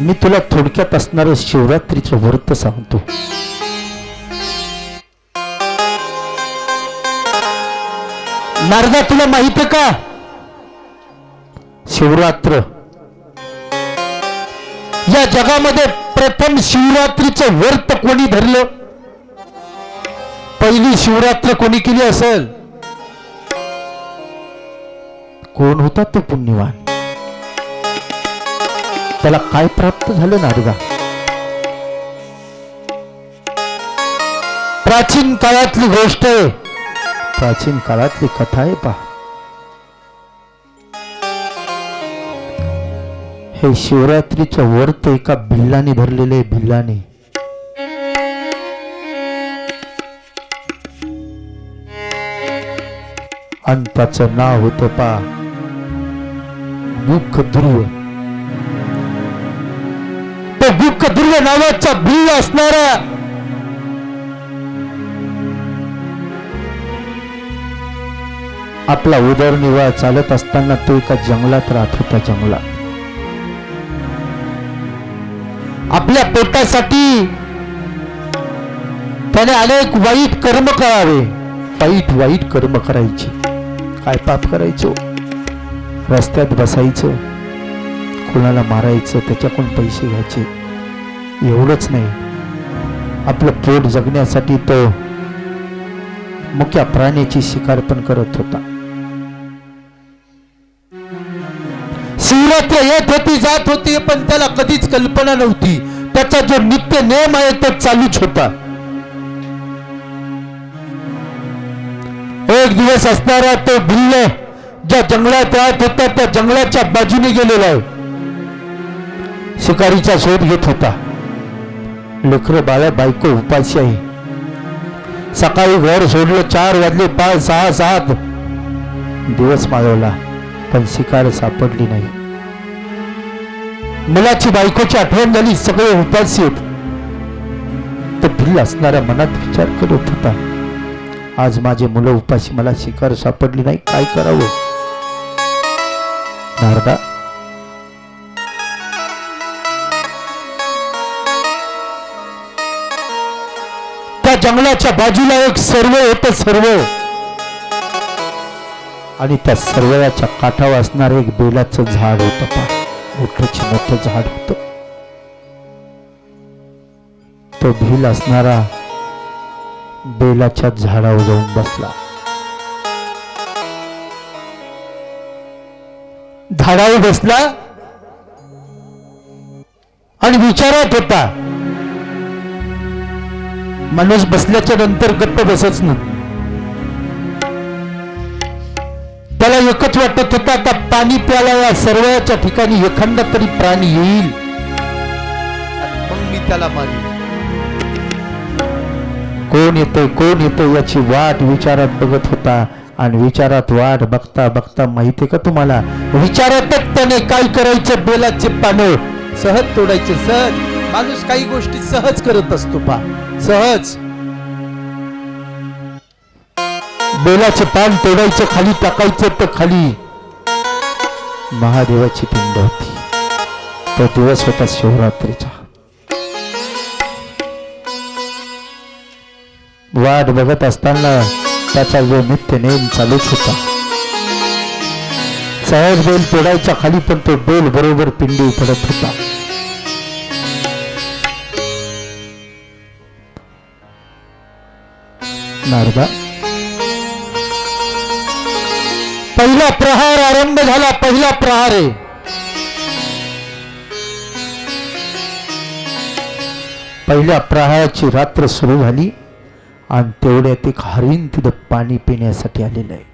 मी तुला थोडक्यात असणारं शिवरात्रीचं व्रत सांगतो. नारदा तुला माहीत का? शिवरात्र. या जगामध्ये प्रथम शिवरात्रीचं व्रत कोणी धरलं? पहिली शिवरात्र कोणी केली असेल? कोण होता तो पुण्यवान? त्याला काय प्राप्त झालं नारदा? प्राचीन काळातली गोष्ट आहे. प्राचीन काळातली कथा आहे पहा. हे शिवरात्रीचं व्रत एका भिल्लाने धरलेले भिल्लाने आणि त्याचं नाव होतं पा दुःख ध्रुव तो गुख नावाचा भिल्ल असणारा आपला उदरनिर्वाह चालत असताना तो एका जंगलात राहत होता जंगलात. आपल्या पोटासाठी त्याने अनेक वाईट कर्म करावे. वाईट वाईट कर्म करायचे. काय पाप करायचो? रस्त्यात बसायचं कोणाला मारायचं त्याच्याकडून पैसे घ्यायचे. एवढंच नाही. आपलं पोट जगण्यासाठी तो मुख्या प्राण्याची शिकार पण करत होता. शिवरात्र येत होती जात होती पण त्याला कधीच कल्पना नव्हती. त्याचा जो नित्य नियम आहे तो चालूच होता. एक दिवस असणारा तो भिल्ल ज्या जंगलात राहत होता त्या जंगलाच्या बाजूने गेलेला आहे. शिकारीचा शोध घेत होता. लेकर बाळा बायको उपाशी आहे. सकाळी घर सोडलं चार वाजले पाच सहा सात. दिवस माळवला पण शिकार सापडली नाही. मुलाची बायकोची आठवण झाली सगळे उपाशी आहेत. तर भिल्ल असणाऱ्या मनात विचार करत होता. आज माझे मुलं उपाशी मला शिकार सापडली नाही काय करावं? नारदा जंगलाच्या बाजूला एक सर्व होत सर्व. आणि त्या सर्वच्या काठावर असणार एक बेलाचं झाड होत पा मोठं झाड होत. तो भील असणारा बेलाच्या झाडावर जाऊन बसला. झाडावर बसला आणि विचारत होता माणूस बसल्याच्या नंतर गप्प बसच ना त्याला एकच वाटत होता आता पाणी प्याला या सर्वच्या ठिकाणी एखादा तरी प्राणी येईल. मग मी त्याला मारेन. कोण येतोय कोण येतोय याची वाट विचारात बघत होता आणि विचारात वाट बघता बघता माहितीये का तुम्हाला? विचारातच त्याने काय करायचं? बेलाचे पानं सहज तोडायचे सहज. माणूस काही गोष्टी सहज करत असतो पा सहज. बेलाचे पान तोडायचं खाली टाकायचं तर खाली. महादेवाची पिंड होती. तो दिवस होता शिवरात्रीचा. वाट बघत असताना त्याचा जो नित्य नेम चालूच होता. सहज बेल तोडायच्या खाली पण तो बेल बरोबर पिंडी पडत होता. नारदा पहिला प्रहार आरंभ झाला पहिला प्रहार आहे. पहिल्या प्रहाराची रात्र सुरू झाली आणि तेवढ्यात एक हरिण तिथं पाणी पिण्यासाठी आलेलं आहे.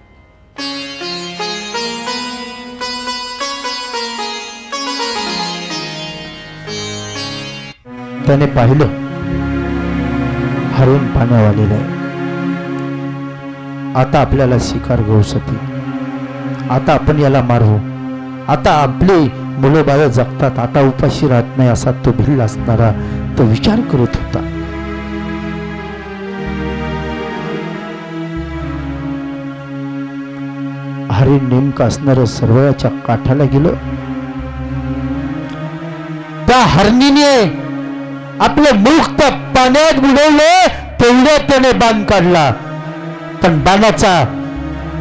त्याने पाहिलं हरिण पाण्यावर आलेलं आहे. आता आपल्याला शिकार गवसती आता आपण याला मारू. आता आपले मुलं बाळ जगतात. आता उपाशी राहत नाही असा तो भिल्ल असणारा तो विचार करत होता. हरी नेमकं असणारं सर्वयाच्या काठाला गेलं? त्या हरणीने आपलं मुख त्या पाण्यात बुडवलं तेवढ्या त्याने बांध काढला. पण बाणाचा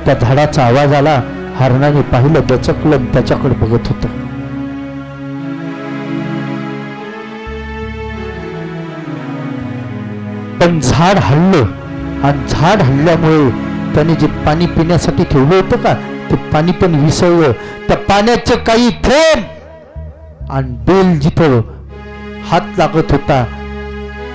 त्या झाडाचा आवाज आला. हरणाने पाहिलं दचकलं त्याच्याकडे बघत होत. पण झाड हल्लं. आणि झाड हल्ल्यामुळे त्याने जे पाणी पिण्यासाठी ठेवलं होतं का ते पाणी पण विसळलं. त्या पाण्याचे काही थेंब! आणि बेल जिथं हात लागत होता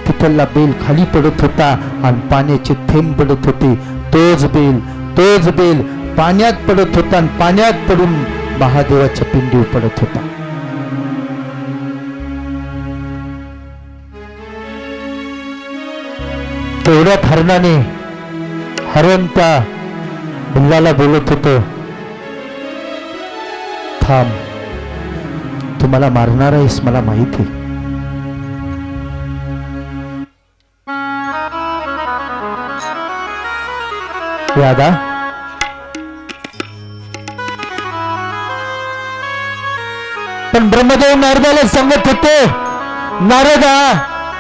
तिथला बेल खाली पडत होता आणि पाण्याचे थेंब पडत होते. तोच बेल तोच बेल. पाण्यात पडत होता आणि पाण्यात पडून महादेवाच्या पिंडी पडत होता. तेवढ्यात हरणाने हरण त्या बिल्लाला बोलत होत थांब तू मला मारणार आहेस मला माहिती आहे पण ब्रह्मदेव नारदाला सांगत होते नारदा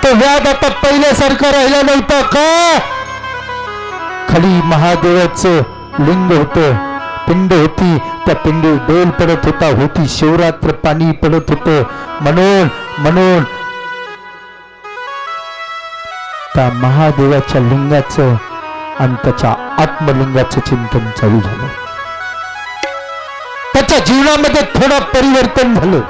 तो व्याध आता पहिल्यासारखं राहिला नव्हता का? खाली महादेवाचं लिंग होत. पिंड होती त्या पिंडी डोल पडत होता होती शिवरात्र पाणी पडत होत. म्हणून म्हणून त्या महादेवाच्या लिंगाचं आणि त्याच्या आत्मलिंगाचं चिंतन चालू झालं. त्याच्या जीवनामध्ये थोडं परिवर्तन झालं.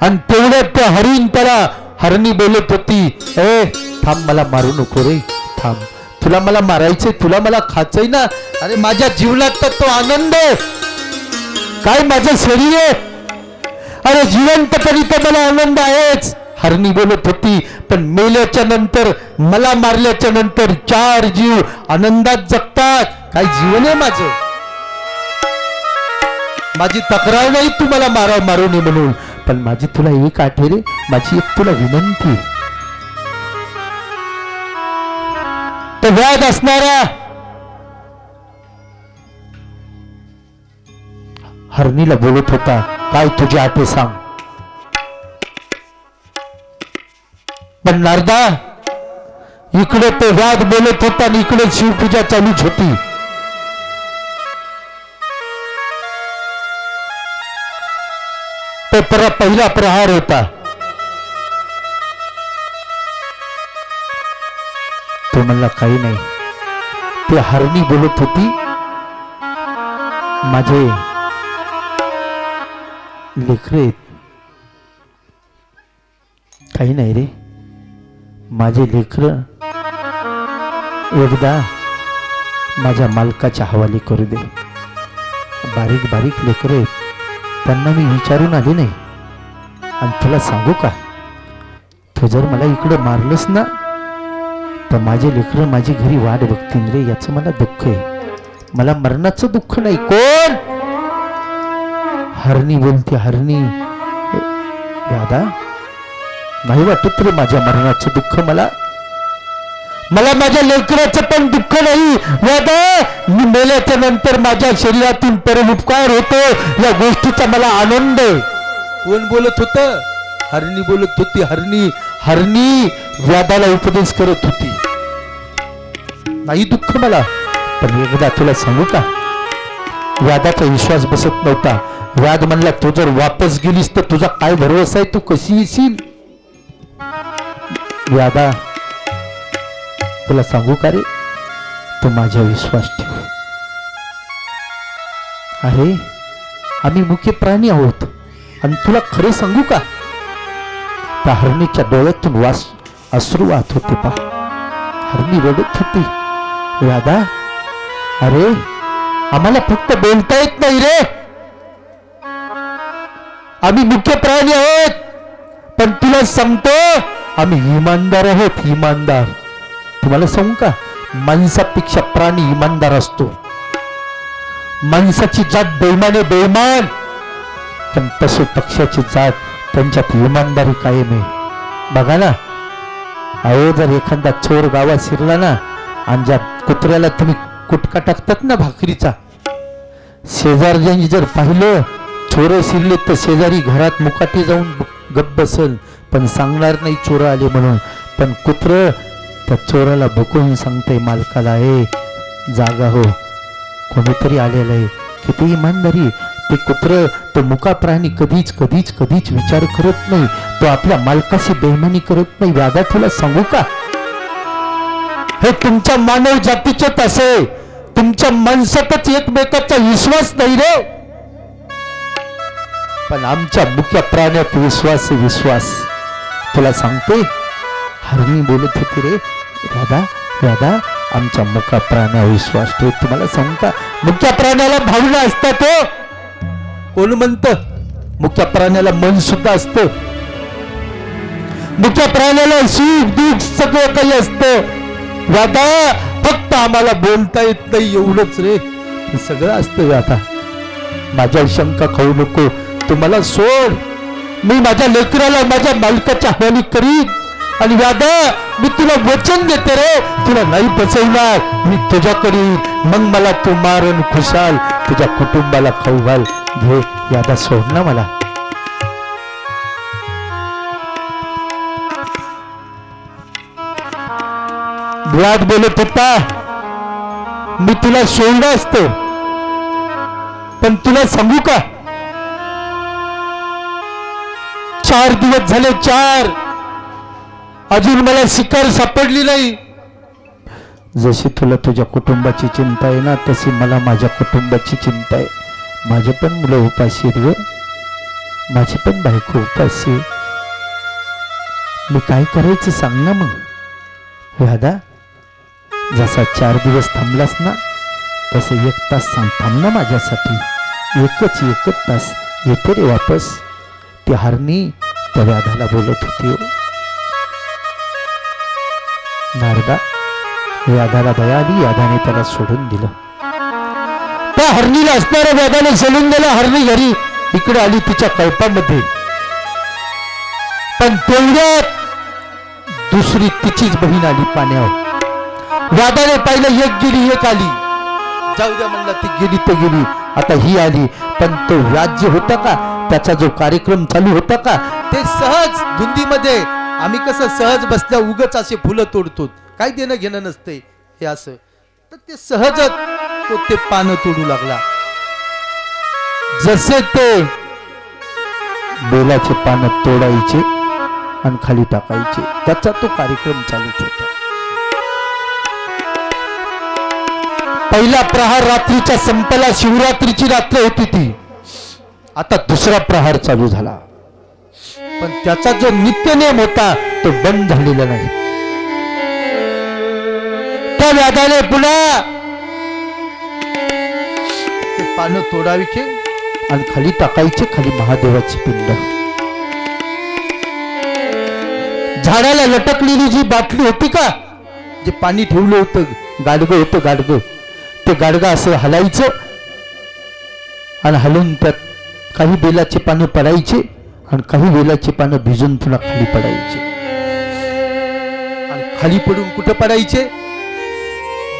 आणि तेवढ्यात त्या हरिण त्याला हरणी बोलत होती ए थांब मला मारू नको रे थांब. तुला मला मारायचंय तुला मला खायचंय ना. अरे माझ्या जीवनात तर तो आनंद आहे. काय माझं शरीर आहे? अरे जिवंतपणी तर मला आनंद आहेच. हरणी बोलत होती पण मेल्याच्या नंतर मला मारल्याच्या नंतर चार जीव आनंदात जगतात. काय जीवन आहे माझं? माझी तक्रार नाही तू मला मारा मारू नये म्हणून. पण माझी तुला एक आठवे रे माझी एक तुला विनंती तो व्याध असणारा हरणीला बोलत होता काय तुझी आटे सांग. पण नारदा इकडे तो व्याध बोलत होता आणि इकडे शिवपूजा चालूच होती. तो परा पहिला प्रहार होता. तो म्हणला काही नाही. ते हरणी बोलत होती माझे लेखरे काही नाही रे. माझे लेकर एकदा माझ्या मालकाच्या हवाली करू दे. बारीक बारीक लेकर त्यांना मी विचारून आले नाही. आणि तुला सांगू का? तू जर मला इकडं मारलंस ना तर माझे लेकर माझी घरी वाट बघतील रे याचं मला दुःख आहे. मला मरणाचं दुःख नाही. कोण? हरणी बोलते हरणी. दादा नाही वाटत रे माझ्या मरणाचं दुःख मला? मला माझ्या लेकराचं पण दुःख नाही. दादा मी मेल्याच्या नंतर माझ्या शरीरातून परमुपकार होतो. या गोष्टीचा मला आनंद कोण बोलत होत? हरणी बोलत होती हरणी. हरणी व्यादाला उपदेश करत होती. नाही दुःख मला पण एकदा तुला सांगू का? व्यादाचा विश्वास बसत नव्हता. व्याद म्हणला तू जर वापस गेलीस तर तुझा काय भरोसा आहे? तू कशी येशील? व्यादा तुला सांगू का रे? तू माझ्या विश्वास ठेव. अरे आम्ही मुख्य प्राणी आहोत. आणि तुला खरं सांगू का? त्या हरणीच्या डोळ्यातून वास अश्रू वाहत होते पा हरणी रडत होती. राधा अरे आम्हाला फक्त बोलता येत नाही रे. आम्ही मुख्य प्राणी आहोत. पण तुला सांगतो आम्ही इमानदार आहोत इमानदार. तुम्हाला सांगू का? माणसापेक्षा प्राणी इमानदार असतो. माणसाची जात बेमाने बेमान पण पशु पक्षाची जात त्यांच्यात इमानदारी कायम आहे. बघा ना अहो जर एखादा चोर गावात शिरला ना आणि ज्या कुत्र्याला तुम्ही कुटका टाकतात ना भाकरीचा शेजारच्यांनी जर पाहिलं चोर शिरले तर शेजारी घरात मुकाटी जाऊन गप बसल. पण सांगणार नाही चोर आले म्हणून. पण कुत्र त्या चोराला बघून सांगते मालकाला ए जागा हो. कोणीतरी आलेलं आहे. किती इमानदारी. ते कुत्र तो मुका प्राणी कधीच कधीच कधीच विचार करत नाही. तो आपल्या मालकाशी बेमानी करत नाही. दादा तुला सांगू का? हे तुमच्या मानव जातीचे तसे. तुमच्या माणसातच एकमेकाचा विश्वास नाही रे. पण आमच्या मुख्य प्राण्यात विश्वास विश्वास. तुला सांगते हरणी बोलत होती रे राधा राधा आमच्या मुख्या प्राण्यावर विश्वास ठेव. तुम्हाला सांगू का प्राण्याला भावना असतात हो. कोण म्हणत? मुख्या प्राण्याला मन सुद्धा असत. मुख्या प्राण्याला सुख दुःख सगळं काही असत. राधा फक्त आम्हाला बोलता येत नाही एवढंच रे. सगळं असतं राधा माझ्या शंका खाऊ नको. तुम्हाला सोड. मी माझ्या लेकराला माझ्या मालकाच्या हवाली करीन. आणि राधा मी तुला वचन देते रे. तुला नाही बसवणार. मी तुझ्या करीन. मग मला तू मारण खुशाल. तुझ्या कुटुंबाला खाऊ घाल घे यादा सोड ना मला. विराट बोलत होता मी तुला सोडलं असतो. पण तुला सांगू का? चार दिवस झाले चार. अजून मला शिकार सापडली नाही. जशी तुला तुझ्या कुटुंबाची चिंता आहे ना तशी मला माझ्या कुटुंबाची चिंता आहे. माझे पण मुलं उपाशी आहेत ग. माझी पण बायको उपाशी मी काय करायचं सांग ना मग? राधा जसा चार दिवस थांबलास ना तसं एक तास सांग. थांब ना माझ्यासाठी. एकच एकच तास. येते रे वापस. ती हरणी त्या व्याधाला बोलत होती हो. नारदा व्याधाला दया आली यादाने त्याला सोडून दिलं. त्या हरणीला असणाऱ्या व्याधाने सोडून दिलं हरणी घरी इकडे आली तिच्या कळपामध्ये. पण तेवढ्यात दुसरी तिचीच बहीण आली पाण्यावर. व्याधाने पाहिलं एक गेली एक आली. जाऊ द्या म्हणलं ती गेली ते गेली. आता ही आली. पण तो व्याज जे होता का? त्याचा जो कार्यक्रम चालू होता का ते सहज धुंदीमध्ये आम्ही कसं सहज बसल्या उगच असे फुलं तोडतो काय देणं घेणं नसते हे असं. तर ते सहजच तो ते पानं तोडू लागला. जसे ते बेलाचे पानं तोडायचे आणि खाली टाकायचे त्याचा तो कार्यक्रम चालूच होता. पहिला प्रहार रात्रीच्या संपला शिवरात्रीची रात्र होती ती. आता दुसरा प्रहार चालू झाला. पण त्याचा जो नित्य नियम होता तो बंद झालेला नाही. त्या व्याधाने पुन्हा ते पानं तोडावीचे आणि खाली टाकायचे खाली महादेवाची पिंड. झाडाला लटकलेली जी बाटली होती का जे पाणी ठेवलं होतं गाडगं होतं गाडगं ते गाडगं असं हलायचं आणि हलून त्यात काही बेलाचे पानं पडायचे आणि काही बेलाची पानं भिजून पुन्हा खाली पडायची. आणि खाली पडून कुठं पडायचे?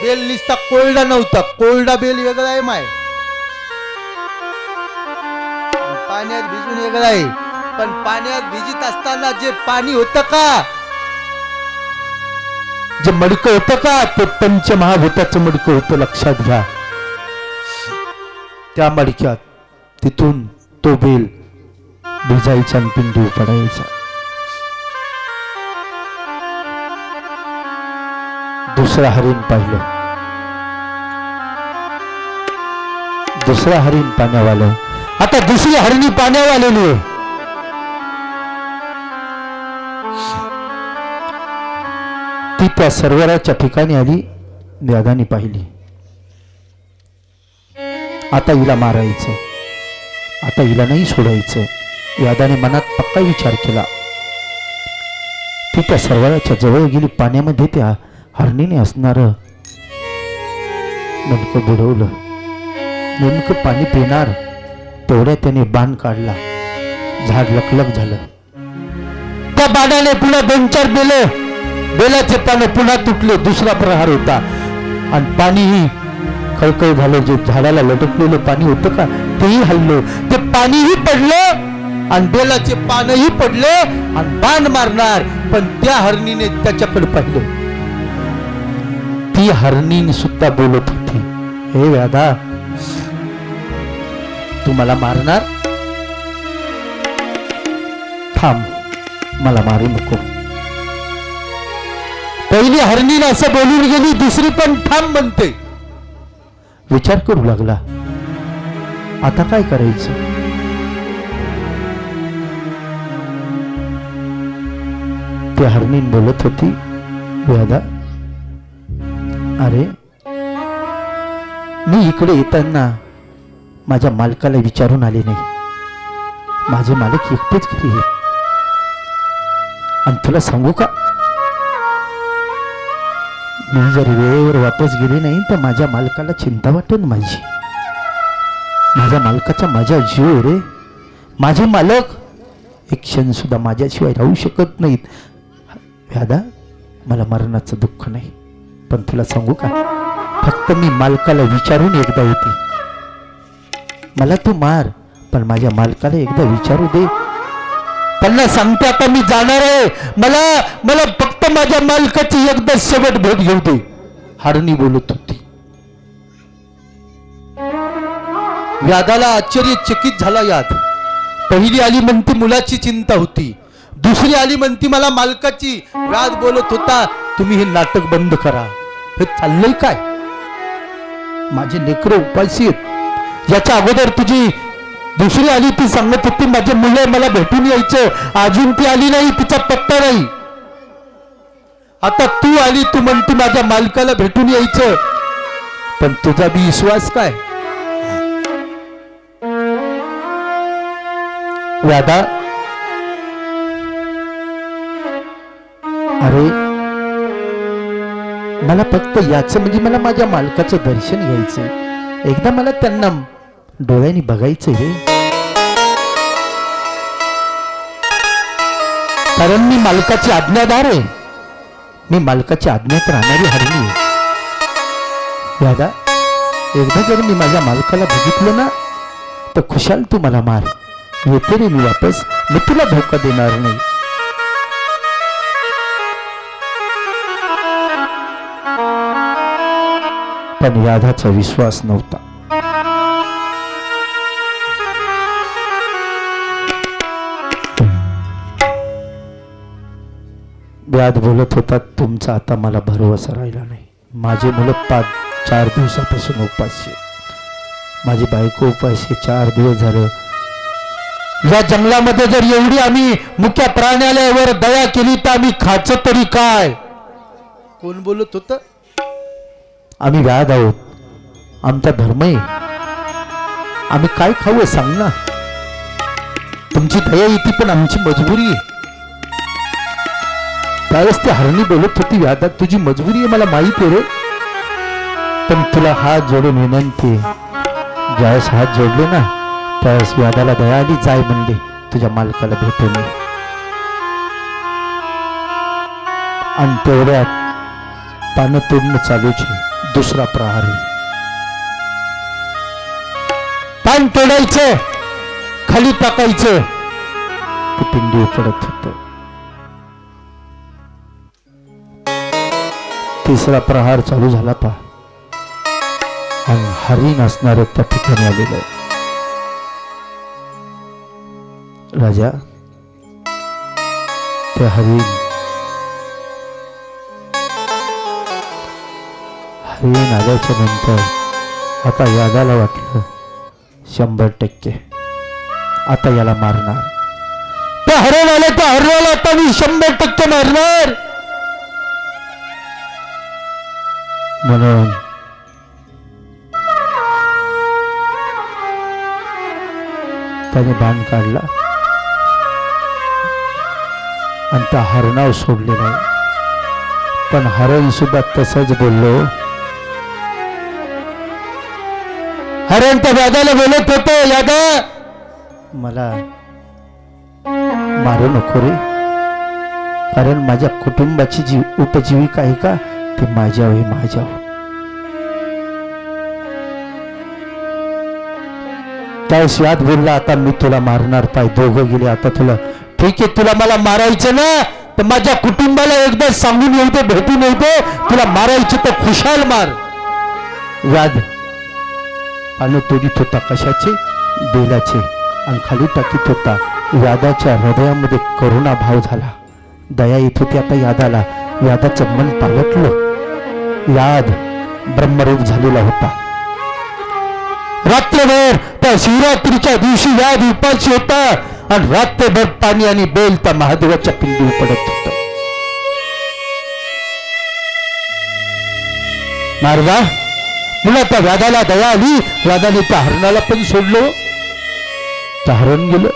बेल निसता कोरडा नव्हता. कोरडा बेल वेगळा आहे माय. पाण्यात भिजून वेगळा आहे. पण पाण्यात भिजत असताना जे पाणी होतं का? जे मडकं होतं का? ते पंचमहाभूताचं मडकं होतं लक्षात घ्या. त्या मडक्यात तिथून तो बेल भिजायचा आणि पडायचा. दुसरा हरिण पाहिलं. दुसरा हरिण पाण्यावालं. आता दुसरी हरिणी पाण्यावर आलेली आहे ती त्या सरोवराच्या ठिकाणी आली व्याधाने पाहिली. आता हिला मारायचं आता हिला नाही सोडायचं यादाने मनात पक्का विचार केला. ती त्या सरोवराच्या जवळ गेली. पाण्यामध्ये त्या हरणीने असणार नेमकं बुडवलं. नेमकं पाणी पिणार तेवढ्या त्याने बाण काढला. झाड लकलक झालं. त्या बाणाने पुन्हा दोन चार बेले बेलाचे पानं पुन्हा तुटले. दुसरा प्रहार होता. आणि पाणीही खळखळ झालं जे झाडाला लटकलेलं पाणी होतं का तेही हल्लं. ते पाणीही पडलं आणि बेलाचे पानही पडले आणि बाण मारणार. पण त्या हरणीने त्याच्याकडे पाहिलं. ती हरणीने सुद्धा बोलत होती हे व्याधा तू मला मारणार? थांब मला मारू नको. पहिली हरणीला असं बोलून गेली दुसरी पण थांब म्हणते. विचार करू लागला. आता काय करायचं? ती हरणीन बोलत होती व्यादा अरे मी इकडे येताना माझ्या मालकाला विचारून आले नाही. माझे मालक एकटेच घरी आहेत. आणि तुला सांगू का? मी जर वेळेवर वापस गेली नाही तर माझ्या मालकाला चिंता वाटेल माझी. माझ्या मालकाचा माझा जीव रे. माझे मालक एक क्षणसुद्धा माझ्याशिवाय राहू शकत नाहीत. व्यादा मला मरणाचं दुःख नाही पण तुला सांगू का? फक्त मी मालकाला विचारून एकदा होती मला तू मार पण माझ्या मालकाला एकदा विचारू दे. त्यांना सांगते आता मी जाणार आहे. मला मला फक्त माझ्या मालकाची एकदा शेवट भेट घेऊ दे हाडणी बोलत होती. यादाला आश्चर्यचकित झाला याद पहिली आली म्हणती मुलाची चिंता होती. दुसरी आली म्हणती मला मालकाची व्याद बोलत होता तुम्ही हे नाटक बंद करा. हे चाललंय काय? माझे लेकर उपाशी आहेत. याच्या अगोदर तुझी दुसरी आली ती सांगत होती माझे मुलं मला भेटून यायचं. अजून ती आली नाही तिचा पत्ता नाही. आता तू आली तू म्हणती माझ्या मालकाला भेटून यायचं. पण तुझा बी विश्वास काय? व्यादा अरे मला फक्त याचं म्हणजे मला माझ्या मालकाचं दर्शन घ्यायचं एकदा मला त्यांना डोळ्यांनी बघायचं हे कारण मी मालकाची आज्ञादार आहे. मी मालकाच्या आज्ञेत राहणारी हरणी. दादा एकदा जर मी माझ्या मालकाला बघितलं ना तर खुशाल तू मला मार. येते रे मी वापस मी तुला धोका देणार नाही. पण याधाचा विश्वास नव्हता. व्याध बोलत होता तुमचा आता मला भरवसा राहिला नाही. माझे मुलं पाच चार दिवसापासून उपाशी. माझी बायको उपाशी चार दिवस झालं. या जंगलामध्ये जर एवढी आम्ही मुख्य प्राण्यालयावर दया केली तर आम्ही खायचं तरी काय? कोण बोलत होत? आम्ही व्याध आहोत. आमचा धर्म आहे. आम्ही काय खाऊ सांग ना. तुमची दया येते पण आमची मजबुरी आहे. त्यावेळेस ती हरणी बोलत होती व्याधात तुझी मजबुरी आहे मला माहिती आहे रे. पण तुला हात जोडून विनंती ज्यावेळेस हात जोडले ना त्यावेळेस व्यादाला दया आली जाय म्हणले तुझ्या मालकाला भेटून ये. आणि तेवढ्यात पानं तोडणं चालूच दुसरा प्रहार पान तोडायचं खाली टाकायचं. ते पिंडी पडत होतं. तिसरा प्रहार चालू झाला पा आणि हरिण असणार त्या ठिकाणी आलेलं आहे राजा ते हरिण हरिण आल्याच्यानंतर आता यादाला वाटलं शंभर टक्के. आता याला मारणार. त्या हरण आलं त्या हरणाला आता मी शंभर टक्के मारणार. म्हणून त्याने बाण काढला. आणि त्या हरणाव सोडले नाही पण हरण सुद्धा तसंच बोललो. हरण त्या दादाला बोलत होतो यादा. मला मारू नको रे. कारण माझ्या कुटुंबाची जी उपजीविका आहे का ते माझ्या हे माझ्या त्यावेळेस याद बोलला आता मी तुला मारणार पाय. दोघं गेले आता तुला ठीक आहे तुला मला मारायचं ना? तर माझ्या कुटुंबाला एकदा सांगून येऊ भेटून येऊ तुला मारायचं तर खुशाल मार. व्याध आणि तोडीत होता कशाचे? बेलाचे. आणि खाली टाकीत होता. यादाच्या हृदयामध्ये करुणा भाव झाला. दया येत होती आता यादाला. यादाचं मन पालटलं. याद ब्रह्मरूप झालेला होता. रात्रभर त्या शिवरात्रीच्या दिवशी याद उपाशी होता आणि रात्रभर पाणी आणि बेल त्या महादेवाच्या पिंडी पडत होत. नारदा मुला त्या व्याधाला दया आली. व्याधाने त्या हरणाला पण सोडलो. त्या हरण गेलं.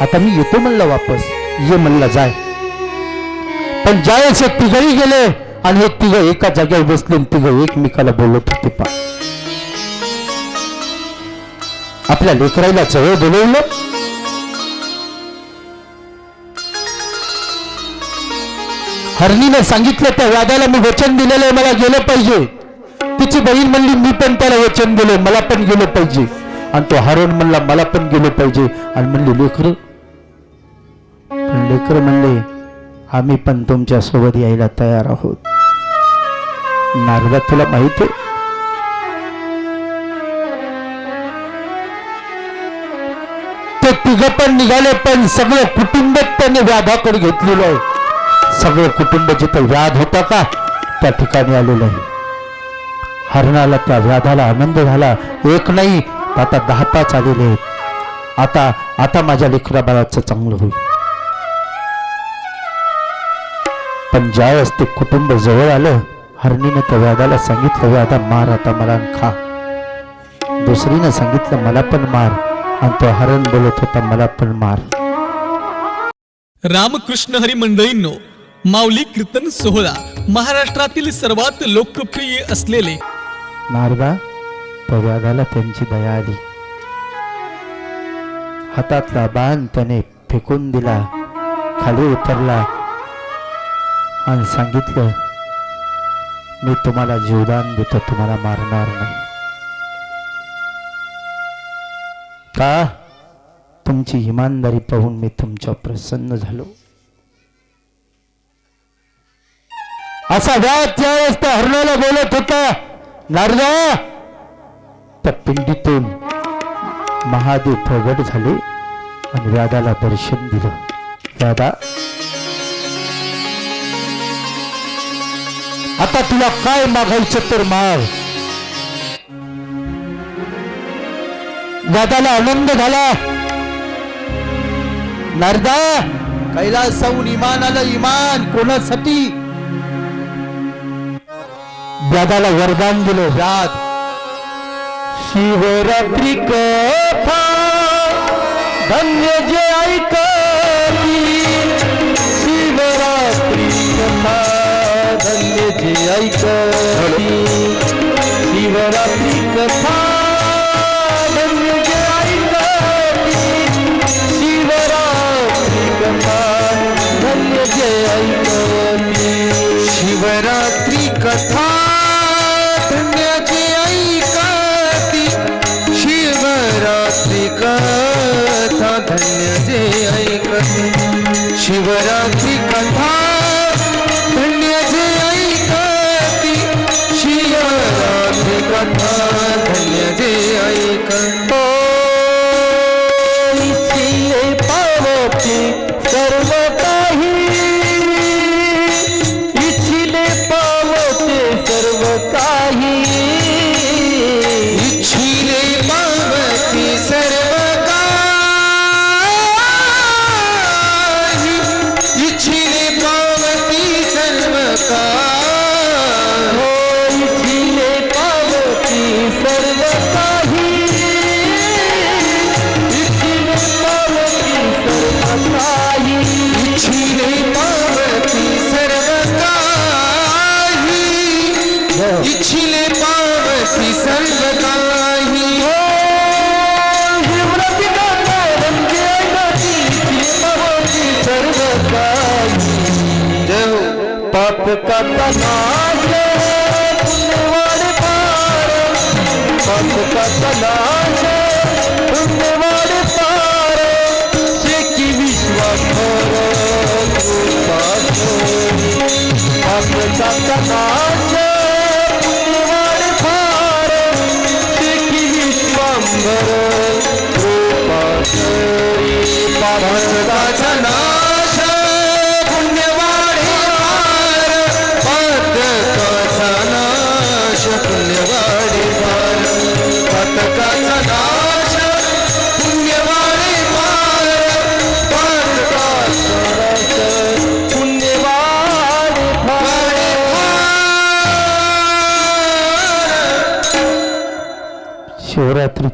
आता मी येतो म्हणलं वापस. ये म्हणलं जाय. पण ज्यावेळेस हे गेले आणि हे तिघ एका जागेवर बसले तिघं तिघ एकमेकाला बोलत होते पा आपल्या लेकराईला जवळ बोलवलं. हरणीने सांगितलं त्या वादाला मी वचन दिलेलं आहे मला गेलं पाहिजे. तिची बहीण म्हणली मी पण त्याला वचन दिलं मला पण गेलं पाहिजे. आणि तो हरण म्हणला मला पण गेलं पाहिजे. आणि म्हणले लेकर. लेकर म्हणले आम्ही पण तुमच्यासोबत यायला तयार आहोत. नारदा तुला माहीत आहे? ते तिघ पण निघाले पण सगळं कुटुंब त्याने व्याधाकडे घेतलेलं आहे. सगळं कुटुंब जिथं व्याध होता का त्या ठिकाणी आलेलं आहे. हरणाला त्या व्याधाला आनंद झाला. एक नाही आता दहा पाच आलेले आहेत. आता आता माझ्या लेकरा बाळाचं चांगलं होईल. पण ज्यावेळेस ते कुटुंब जवळ आलं हरणीने त्या व्याधाला सांगितलं व्याधा मार आता मला खा. दुसरीने सांगितलं मला पण मार. आणि तो हरण बोलत होता मला पण मार. रामकृष्ण हरी मंडळींनो माऊली कीर्तन सोहळा महाराष्ट्रातील सर्वात लोकप्रिय असलेले. नारदा त्या व्याधाला त्यांची दया आली. हातातला बाण त्याने फेकून दिला खाली उतरला आणि सांगितलं मी तुम्हाला जीवदान देतो तुम्हाला मारणार नाही. का? तुमची इमानदारी पाहून मी तुमच्या प्रसन्न झालो. असा व्याज त्यावेळेस त्या हरणाला बोलत होता नारदा त्या पिंडीतून महादेव प्रगट झाले आणि व्यादाला दर्शन दिलं. व्यादा आता तुला काय मागायचं तर माग. व्यादाला आनंद झाला. नारदा. कैलास जाऊन इमान आलं इमान कोणासाठी? व्यादाला वरदान दिलं. व्याद शिवरात्री कथा. धन्य जे ऐकली ऐक शिवरात्री कथा.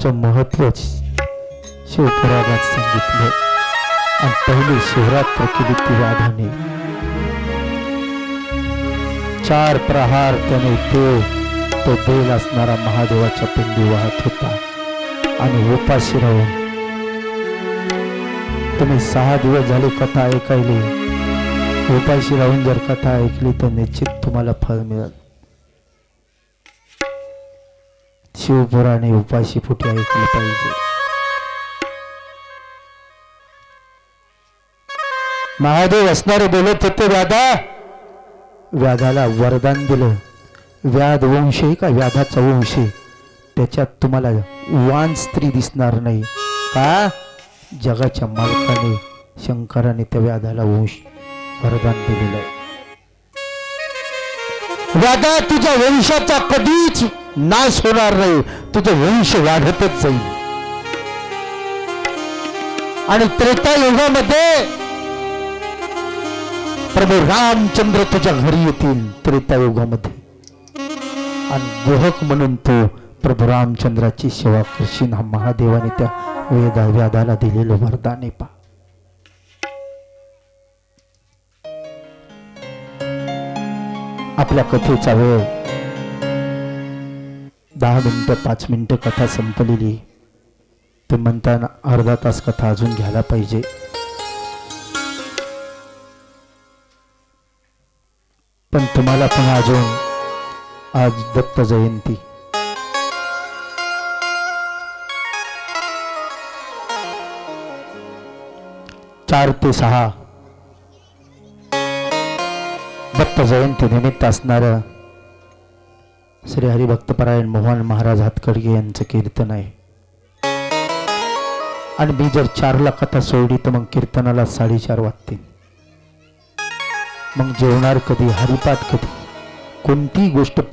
शिवरात्रीचं महत्वच शिवपुराणात सांगितलं. आणि पहिली शिवरात्र केली ती राधाने चार प्रहार त्याने तो तो बैल असणारा महादेवाच्या पिंडी वाहत होता. आणि उपाशी राहून. तुम्ही सहा दिवस झाले कथा ऐकायली. उपाशी राहून जर कथा ऐकली तर निश्चित तुम्हाला फळ मिळेल. शिवपुराणे उपाशी फुटे ऐकले पाहिजे. महादेव असणारे बोलत होते व्याधा व्याधाला वरदान दिलं. व्याध वंश आहे का? व्याधाचा वंश त्याच्यात तुम्हाला वान स्त्री दिसणार नाही. का? जगाच्या मालकाने शंकराने त्या व्याधाला वंश वरदान दिलेलं आहे. व्याधा तुझ्या वंशाचा कधीच नाश होणार नाही. तुझं वंश वाढतच जाईल. आणि त्रेता युगामध्ये प्रभू रामचंद्र तुझ्या घरी येतील त्रेता युगामध्ये. आणि गोहक म्हणून तो प्रभू रामचंद्राची सेवा करशील. हा महादेवाने त्या वेदा व्याधाला दिलेलं वरदान आहे पा आपल्या कथेचा वेळ. दहा मिनटं पाच मिनिटं कथा संपलेली. ते म्हणताना अर्धा तास कथा अजून घ्यायला पाहिजे. पण तुम्हाला पण अजून आज दत्त जयंती. चार ते सहा. दत्त जयंती निमित्त असणारं श्री हरिभक्तपरायण मोहन महाराज हातकडगे यांचं कीर्तन आहे. आणि मी जर चारला कथा सोडली तर मग कीर्तनाला साडेचार वाजतील. मग जेवणार कधी हरिपाठ कधी? कोणतीही गोष्ट